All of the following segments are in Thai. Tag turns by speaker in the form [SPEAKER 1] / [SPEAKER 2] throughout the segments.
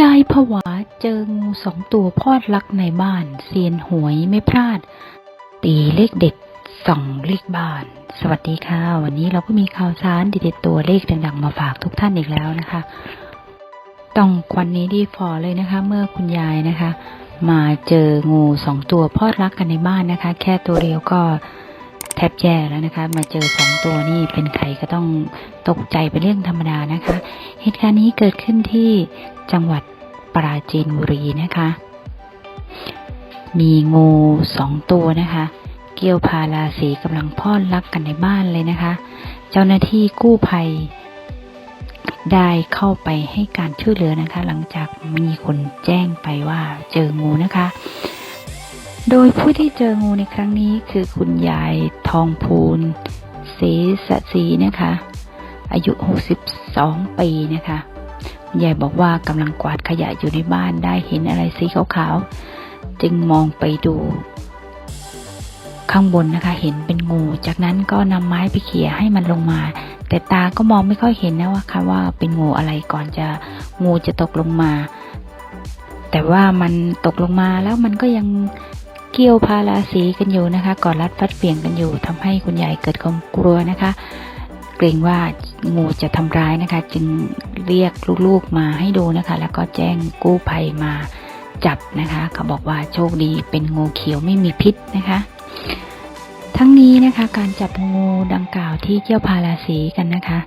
[SPEAKER 1] ยายผวาเจองูสองตัวพอดรักในบ้าน เซียนหวยไม่พลาด ตีเลขเด็ดส่องเลขบ้าน สวัสดีค่ะ วันนี้เราก็มีข่าวสารเด็ดๆตัวเลขดังๆมาฝากทุกท่านอีกแล้วนะคะ ต้องควันนี้ดีฟอเลยนะคะ เมื่อคุณยายนะคะ มาเจองูสองตัวพอดรักกันในบ้านนะคะ แค่ตัวเดียวก็ แทบแย่แล้วนะคะ มาเจอสองตัวนี่เป็นใครก็ต้องตกใจเป็นเรื่องธรรมดานะคะ เหตุการณ์นี้เกิดขึ้นที่จังหวัดปราจีนบุรีนะคะ มีงูสองตัวนะคะ เกี่ยวพาราสีกำลังพ่อนรักกันในบ้านเลยนะคะ เจ้าหน้าที่กู้ภัยได้เข้าไปให้การช่วยเหลือนะคะ หลังจากมีคนแจ้งไปว่าเจองูนะคะ โดยผู้ที่เจองูในครั้งนี้คือคุณยายทองพูนศรีสะศรีนะคะ อายุ 62 ปีนะคะยายบอกว่ากำลังกวาดขยะอยู่ในบ้านได้เห็นอะไรสีขาวๆ จึงมองไปดู ข้างบนนะคะ เห็นเป็นงู จากนั้นก็นำไม้ไปเขี่ยให้มันลงมา แต่ตาก็มองไม่ค่อยเห็นนะว่าค่ะว่าเป็นงูอะไรก่อนจะงูจะตกลงมา แต่ว่ามันตกลงมาแล้วมันก็ยัง เกี่ยวพาราสีกันอยู่นะคะกอนรัดฟัดเปลี่ยงกันอยู่ทำให้คุณยายเกิดความกลัวนะคะ เกรงว่างูจะทำร้ายนะคะ จึงเรียกลูกๆมาให้ดูนะคะ แล้วก็แจ้งกู้ภัยมาจับนะคะ เขาบอกว่าโชคดีเป็นงูเขียวไม่มีพิษนะคะ ทั้งนี้นะคะการจับงูดังกล่าวที่เกี่ยวพาราสีกันนะคะ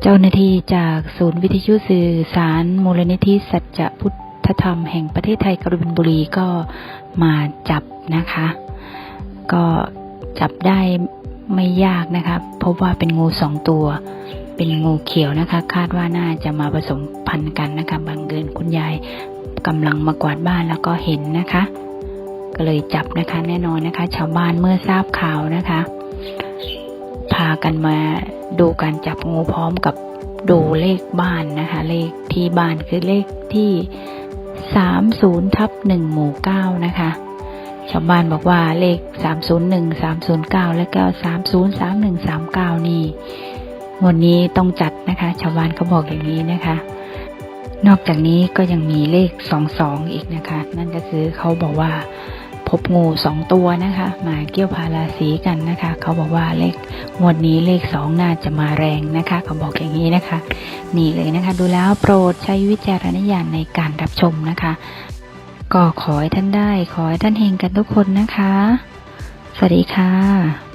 [SPEAKER 1] เจ้าหน้าที่จากศูนย์วิทยุสื่อสารมูลนิธิสัจพุทธ ธรรมแห่งประเทศไทยกบินบุรีก็มาจับนะคะ ก็จับได้ไม่ยากนะคะพราะว่าเป็นงูสองตัว เป็นงูเขียวนะคะ คาดว่าน่าจะมาผสมพันธุ์กันนะคะบางเดือนคุณยายกำลังมากวาดบ้านแล้วก็เห็นนะคะ ก็เลยจับนะคะแน่นอนนะคะ ชาวบ้านเมื่อทราบข่าวนะคะ พากันมาดูการจับงูพร้อมกับดูเลขบ้านนะคะ เลขที่บ้านคือเลขที่ สามศูนย์ทับหนึ่งหมู่เก้านะคะชาวบ้านบอกว่าเลขสามศูนย์หนึ่งสามศูนย์เก้าและก็สามศูนย์สามหนึ่งสามเก้านี่งวดนี้ต้องจัดนะคะ ชาวบ้านเขาบอกอย่างนี้นะคะ นอกจากนี้ก็ยังมีเลขสองสองอีกนะคะ นั่นก็คือเขาบอกว่า พบงูสองตัวนะคะ มาเกี่ยวพาราสีกันนะคะ เขาบอกว่าเลขงวดนี้เลขสองน่าจะมาแรงนะคะ เขาบอกอย่างนี้นะคะ นี่เลยนะคะ ดูแล้วโปรดใช้วิจารณญาณในการรับชมนะคะ ก็ขอให้ท่านได้ ขอให้ท่านเฮงกันทุกคนนะคะ สวัสดีค่ะ